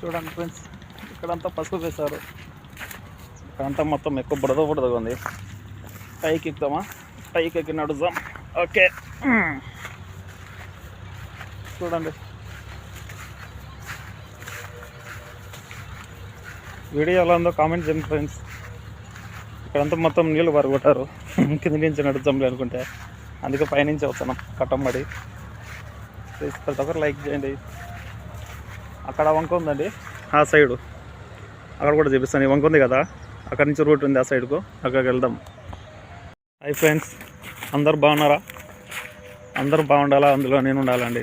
చూడండి ఫ్రెండ్స్ ఇక్కడంతా పసుపు వేశారు. ఇక్కడంతా మొత్తం ఎక్కువ బుడద బుడదగా ఉంది. పైకి ఎక్కుదామా? పైకి ఎక్కి నడుద్దాం. ఓకే. చూడండి. వీడియో ఎలా ఉందో కామెంట్ చేయండి ఫ్రెండ్స్ ఇక్కడంతా మొత్తం నీళ్ళు పరగొట్టారు కింద నుంచి నడుద్దాంలే అనుకుంటే. అందుకే పైనుంచి వస్తున్నాం. కట్టంబడి ప్లీజ్ ప్రతి ఒక్కరు లైక్ చేయండి. అక్కడ వంక ఉందండి. ఆ సైడు. అక్కడ కూడా చూపిస్తాను. వంక ఉంది కదా? అక్కడ నుంచి రూట్ ఉంది ఆ సైడ్కు. అక్కడికి వెళ్దాం. Hi friends. అందరు బాగున్నారా? అందరూ బాగుండాలా? అందులో నేను ఉండాలండి.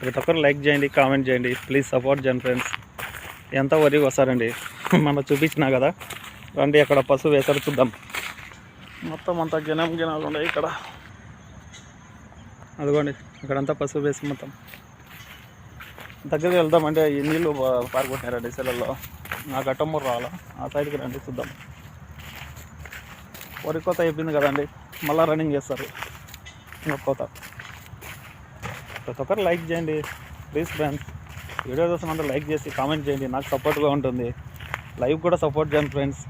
ప్రతి ఒక్కరు లైక్ చేయండి కామెంట్ చేయండి. ప్లీజ్ సపోర్ట్ చేయండి ఫ్రెండ్స్. ఎంత వరకు వస్తారండి మన చూపించినా కదా? రండి అక్కడ పశువు వేసారు చూద్దాం. మొత్తం అంతా జనం జనాలు ఉన్నాయి ఇక్కడ. అదిగోండి అక్కడంతా పశువు వేసి మొత్తం. దగ్గరికి వెళ్దామంటే ఈ నీళ్ళు పా- పారుకుంటున్నారండి సెలల్లో నా గట్టమ్మూరు రావాలా ఆ సైడ్కి రండి చూద్దాం. వరి కోత అయిపోయింది కదండి. మళ్ళీ రన్నింగ్ చేస్తారు. ఇంకొక కోత. ప్రతి ఒక్కరు లైక్ చేయండి. ప్లీజ్ ఫ్రెండ్స్ వీడియో చూసినంత లైక్ చేసి కామెంట్ చేయండి. నాకు సపోర్ట్గా ఉంటుంది. లైవ్ కూడా సపోర్ట్ చేయండి ఫ్రెండ్స్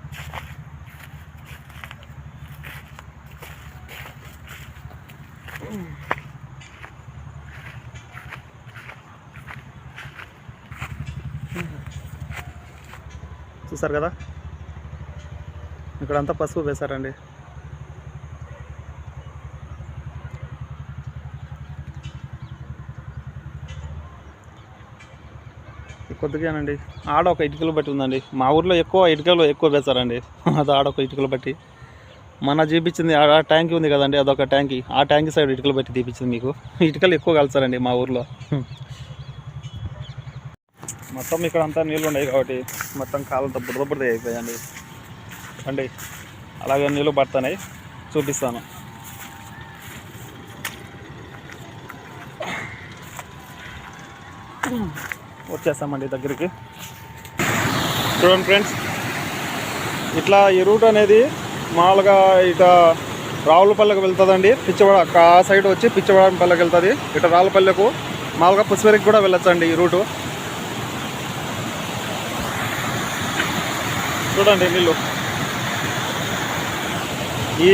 చూసారు కదా? ఇక్కడంతా పసుపు వేశారండి. కొద్దిగానండి. ఆడ ఒక ఇటుకలు బట్టి ఉందండి. మా ఊర్లో ఎక్కువ ఇటుకలు ఎక్కువ వేశారండి. అది ఆడ ఒక ఇటుకలు బట్టి. మన చూపించింది ఆడ ట్యాంక్ ఉంది కదండి అదొక ట్యాంకీ. ఆ ట్యాంక్ సైడ్ ఇటుకలు బట్టి తీపించింది మీకు. ఇటుకలు ఎక్కువ కలుస్తారండి మా ఊర్లో. మొత్తం ఇక్కడ అంతా నీళ్ళు ఉన్నాయి కాబట్టి మొత్తం కాలంతో బురద బురద అయిపోయాయండి అండి అలాగే నీళ్ళు పడుతున్నాయి. చూపిస్తాను. వచ్చేస్తామండి దగ్గరికి. చూడండి ఫ్రెండ్స్. ఇట్లా ఈ రూట్ అనేది మామూలుగా ఇట రావులపల్లెకు వెళ్తుందండి. పిచ్చవాడ ఆ సైడ్ వచ్చి పిచ్చవాడపల్లెకి వెళ్తుంది. ఇట రావులపల్లెకు మామూలుగా పుష్పరికి కూడా వెళ్ళొచ్చండి ఈ రూటు. చూడండి నీళ్ళు. ఈ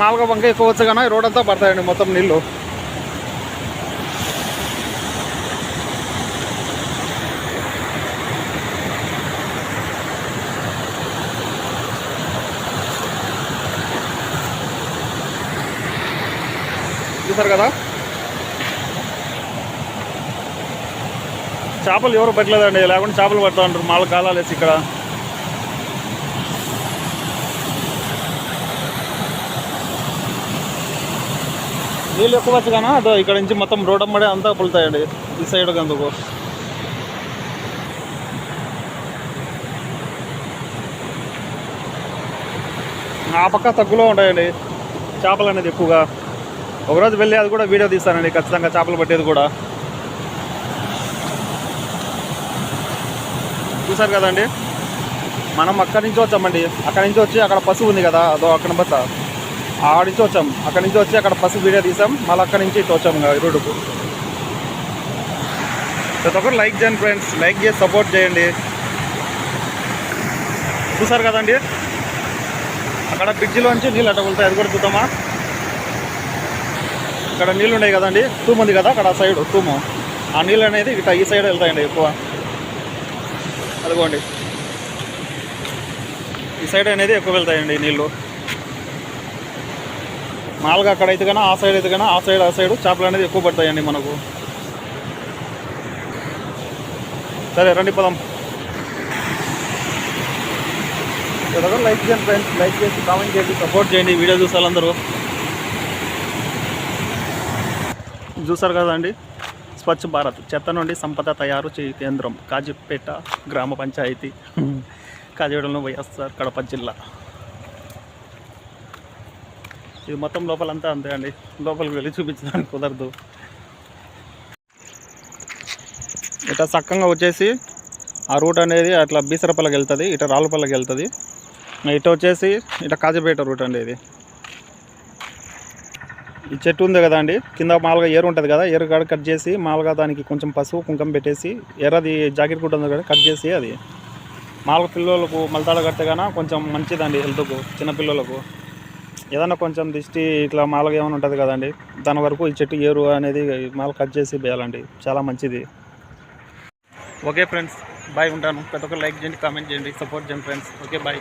మామూలుగా వంక ఎక్కువ వచ్చు కానీ రోడ్ అంతా పడతాయండి మొత్తం నీళ్ళు. చూసారు కదా? చేపలు ఎవరు పట్టలేదండి లేకుంటే చేపలు పడతా ఉంటారు మాల కాలాలేసి ఇక్కడ. నీళ్ళు ఎక్కువ వచ్చి కానీ అదో ఇక్కడ నుంచి మొత్తం రోడ్ అమ్మడే అంతా పులుతాయండి. ఈ సైడ్ అందుకు. ఆ పక్క తగ్గులో ఉంటాయండి. చేపలు అనేది ఎక్కువగా. ఒకరోజు వెళ్ళి అది కూడా వీడియో తీస్తానండి ఖచ్చితంగా చేపలు పట్టేది కూడా. చూసారు కదండి? మనం అక్కడి నుంచి వచ్చామండి. అక్కడి నుంచి వచ్చి అక్కడ పశువు ఉంది కదా అదో అక్కడ బస్తా ఆడ నుంచి వచ్చాం అక్కడి నుంచి వచ్చి అక్కడ పశువు వీడియో తీసాం. మళ్ళీ అక్కడి నుంచి ఇటు వచ్చాము ఇంకా రోడ్డుకు. ప్రతి ఒక్కరు లైక్ చేయండి ఫ్రెండ్స్ లైక్ చేసి సపోర్ట్ చేయండి. చూసారు కదండి? అక్కడ బ్రిడ్జిలోంచి నీళ్ళు అట్ట వెళ్తాయి అది కూడా చూద్దామా? ఇక్కడ నీళ్ళు ఉన్నాయి కదండి? తూము ఉంది కదా అక్కడ ఆ సైడ్ తూము. ఆ నీళ్ళు అనేది ఇట్లా ఈ సైడ్ వెళ్తాయండి ఎక్కువ. అదిగోండి. ఈ సైడ్ అనేది ఎక్కువ వెళ్తాయండి నీళ్ళు. మామూలుగా అక్కడ అయితే కానీ ఆ సైడ్ అయితే కానీ ఆ సైడ్ ఆ సైడ్ చేపలు అనేది ఎక్కువ పడతాయండి మనకు. సరే రండి పదం. లైక్ చేయండి ఫ్రెండ్స్ లైక్ చేసి కామెంట్ చేయండి సపోర్ట్ చేయండి వీడియో చూసారు అందరూ చూసారు కదండి స్వచ్ఛ భారత్ చెత్త నుండి సంపద తయారు చేయ కేంద్రం కాజీపేట గ్రామ పంచాయతీ కాజీగూడలో వైఎస్ఆర్ కడప జిల్లా. ఇది మొత్తం లోపలంతా అంతే అండి. లోపలికి వెళ్ళి చూపించడానికి కుదరదు. ఇట్లా చక్కగా వచ్చేసి ఆ రూట్ అనేది అట్లా బీసరపల్లకి వెళ్తుంది ఇట రాళ్ళపల్లకి వెళ్తుంది. ఇట వచ్చేసి ఇట్లా కాజపేట రూట్ అండి ఇది. ఈ చెట్టు ఉంది కదా అండి కింద మామూలుగా ఏరు ఉంటుంది కదా ఏరు కాడ కట్ చేసి మామూలుగా దానికి కొంచెం పసుపు కుంకం పెట్టేసి ఎర్రది జాకెట్ కూడా ఉంది కదా కట్ చేసి అది. మామూలుగా పిల్లలకు మలతాడ కడితే కన్నా కొంచెం మంచిదండి హెల్త్కు చిన్న ఏదైనా ఏదన్నా కొంచెం దిష్టి ఇట్లా మాలగా ఏమైనా ఉంటుంది కదండి దాని వరకు ఈ చెట్టు ఏరు అనేది మాల కట్ చేసి వేయాలండి చాలా మంచిది. ఓకే ఫ్రెండ్స్ బాయ్ ఉంటాను. ప్రతి ఒక్కరు లైక్ చేయండి కామెంట్ చేయండి సపోర్ట్ చేయండి ఫ్రెండ్స్. Okay bye.